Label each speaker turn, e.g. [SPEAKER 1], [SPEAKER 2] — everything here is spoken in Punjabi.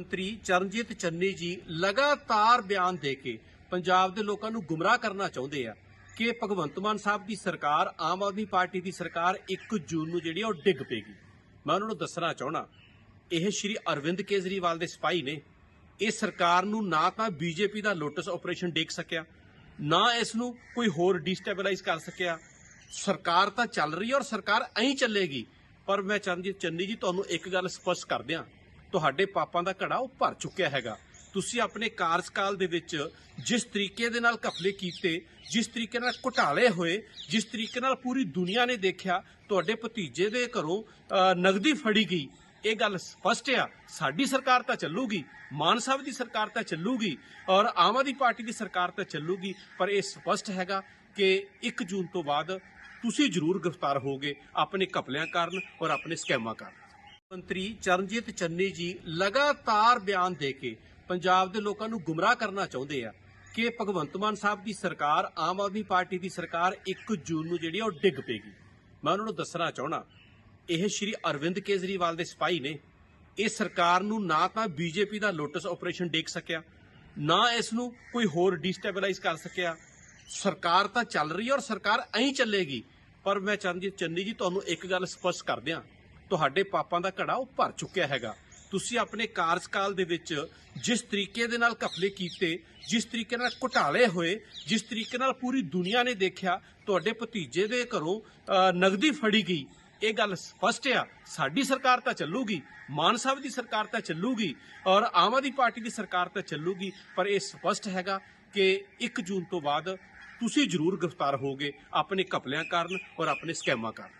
[SPEAKER 1] ਮੰਤਰੀ ਚਰਨਜੀਤ ਚੰਨੀ ਜੀ ਲਗਾਤਾਰ ਬਿਆਨ ਦੇ ਕੇ ਪੰਜਾਬ ਦੇ ਲੋਕਾਂ ਨੂੰ ਗੁੰਮਰਾਹ ਕਰਨਾ ਚਾਹੁੰਦੇ ਆ ਕਿ ਭਗਵੰਤ ਮਾਨ ਸਾਹਿਬ ਦੀ ਸਰਕਾਰ, ਆਮ ਆਦਮੀ ਪਾਰਟੀ ਦੀ ਸਰਕਾਰ 1 ਜੂਨ ਨੂੰ ਜਿਹੜੀ ਆ ਉਹ ਡਿੱਗ ਪਏਗੀ। ਮੈਂ ਉਹਨਾਂ ਨੂੰ ਦੱਸਣਾ ਚਾਹਣਾ ਇਹ ਸ਼੍ਰੀ ਅਰਵਿੰਦ ਕੇਜਰੀਵਾਲ ਦੇ ਸਿਪਾਹੀ ਨੇ। ਇਹ ਸਰਕਾਰ ਨੂੰ ਨਾ ਤਾਂ ਬੀਜੇਪੀ ਦਾ ਲੋਟਸ ਆਪਰੇਸ਼ਨ ਡੇਕ ਸਕਿਆ, ਨਾ ਇਸ ਨੂੰ ਕੋਈ ਹੋਰ ਡੀਸਟੇਬਲਾਈਜ਼ ਕਰ ਸਕਿਆ। ਸਰਕਾਰ ਤਾਂ ਚੱਲ ਰਹੀ ਹੈ ਔਰ ਸਰਕਾਰ ਐਂ ਚੱਲੇਗੀ। ਪਰ ਮੈਂ ਚਰਨਜੀਤ ਚੰਨੀ ਜੀ, ਤੁਹਾਨੂੰ ਇੱਕ ਗੱਲ ਸਪਸ਼ਟ ਕਰ ਦਿਆਂ। ਤੁਹਾਡੇ ਪਾਪਾਂ ਦਾ ਘੜਾ ਉਹ ਭਰ ਚੁੱਕਿਆ ਹੈਗਾ। ਤੁਸੀਂ ਆਪਣੇ ਕਾਰਜਕਾਲ ਦੇ ਵਿੱਚ ਜਿਸ ਤਰੀਕੇ ਦੇ ਨਾਲ ਘਪਲੇ ਕੀਤੇ ਜਿਸ ਤਰੀਕੇ ਨਾਲ ਘੁਟਾਲੇ ਹੋਏ ਜਿਸ ਤਰੀਕੇ ਨਾਲ ਪੂਰੀ ਦੁਨੀਆ ਨੇ ਦੇਖਿਆ ਤੁਹਾਡੇ ਭਤੀਜੇ ਦੇ ਘਰੋਂ ਅ, ਨਗਦੀ ਫੜੀ ਗਈ। ਇਹ ਗੱਲ ਸਪਸ਼ਟ ਆ ਸਾਡੀ ਸਰਕਾਰ ਤਾਂ ਚੱਲੂਗੀ ਮਾਨ ਸਾਹਿਬ ਦੀ ਸਰਕਾਰ ਤਾਂ ਚੱਲੂਗੀ ਔਰ ਆਮ ਆਦਮੀ ਪਾਰਟੀ ਦੀ ਸਰਕਾਰ ਤਾਂ ਚੱਲੂਗੀ ਪਰ ਇਹ ਸਪਸ਼ਟ ਹੈਗਾ ਕਿ 1 ਜੂਨ ਤੋਂ ਬਾਅਦ ਤੁਸੀਂ ਜ਼ਰੂਰ ਗ੍ਰਿਫਤਾਰ ਹੋਗੇ ਆਪਣੇ ਘਪਲਿਆਂ ਕਾਰਨ ਔਰ ਆਪਣੇ ਸਕੈਮਾਂ ਕਾਰਨ। ਮੰਤਰੀ ਚਰਨਜੀਤ ਚੰਨੀ ਜੀ ਲਗਾਤਾਰ ਬਿਆਨ ਦੇ ਕੇ ਪੰਜਾਬ ਦੇ ਲੋਕਾਂ ਨੂੰ ਗੁੰਮਰਾਹ ਕਰਨਾ ਚਾਹੁੰਦੇ ਆ ਕਿ ਭਗਵੰਤ ਮਾਨ ਸਾਹਿਬ ਦੀ ਸਰਕਾਰ, ਆਮ ਆਦਮੀ ਪਾਰਟੀ ਦੀ ਸਰਕਾਰ 1 ਜੂਨ ਨੂੰ ਜਿਹੜੀ ਆ ਉਹ ਡਿੱਗ ਪਏਗੀ। ਮੈਂ ਉਹਨਾਂ ਨੂੰ ਦੱਸਣਾ ਚਾਹਣਾ ਇਹ ਸ਼੍ਰੀ ਅਰਵਿੰਦ ਕੇਜਰੀਵਾਲ ਦੇ ਸਿਪਾਹੀ ਨੇ। ਇਹ ਸਰਕਾਰ ਨੂੰ ਨਾ ਤਾਂ ਬੀਜੇਪੀ ਦਾ ਲੋਟਸ ਆਪਰੇਸ਼ਨ ਡੇਕ ਸਕਿਆ, ਨਾ ਇਸ ਨੂੰ ਕੋਈ ਹੋਰ ਡੀਸਟੇਬਲਾਈਜ਼ ਕਰ ਸਕਿਆ। ਸਰਕਾਰ ਤਾਂ ਚੱਲ ਰਹੀ ਹੈ ਔਰ ਸਰਕਾਰ ਐਂ ਚੱਲੇਗੀ। ਪਰ ਮੈਂ ਚਰਨਜੀਤ ਚੰਨੀ ਜੀ, ਤੁਹਾਨੂੰ ਇੱਕ ਗੱਲ ਸਪਸ਼ਟ ਕਰ ਦਿਆਂ। ਤੁਹਾਡੇ ਪਾਪਾਂ ਦਾ ਘੜਾ ਉਹ ਭਰ ਚੁੱਕਿਆ ਹੈਗਾ। ਤੁਸੀਂ ਆਪਣੇ ਕਾਰਜਕਾਲ ਦੇ ਵਿੱਚ ਜਿਸ ਤਰੀਕੇ ਦੇ ਨਾਲ ਘਪਲੇ ਕੀਤੇ ਜਿਸ ਤਰੀਕੇ ਨਾਲ ਘੁਟਾਲੇ ਹੋਏ ਜਿਸ ਤਰੀਕੇ ਨਾਲ ਪੂਰੀ ਦੁਨੀਆ ਨੇ ਦੇਖਿਆ ਤੁਹਾਡੇ ਭਤੀਜੇ ਦੇ ਘਰੋਂ ਅ, ਨਗਦੀ ਫੜੀ ਗਈ। ਇਹ ਗੱਲ ਸਪਸ਼ਟ ਆ ਸਾਡੀ ਸਰਕਾਰ ਤਾਂ ਚੱਲੂਗੀ ਮਾਨ ਸਾਹਿਬ ਦੀ ਸਰਕਾਰ ਤਾਂ ਚੱਲੂਗੀ ਔਰ ਆਮ ਆਦਮੀ ਪਾਰਟੀ ਦੀ ਸਰਕਾਰ ਤਾਂ ਚੱਲੂਗੀ ਪਰ ਇਹ ਸਪਸ਼ਟ ਹੈਗਾ ਕਿ 1 ਜੂਨ ਤੋਂ ਬਾਅਦ ਤੁਸੀਂ ਜ਼ਰੂਰ ਗ੍ਰਿਫਤਾਰ ਹੋਗੇ ਆਪਣੇ ਘਪਲਿਆਂ ਕਾਰਨ ਔਰ ਆਪਣੇ ਸਕੈਮਾਂ ਕਾਰਨ।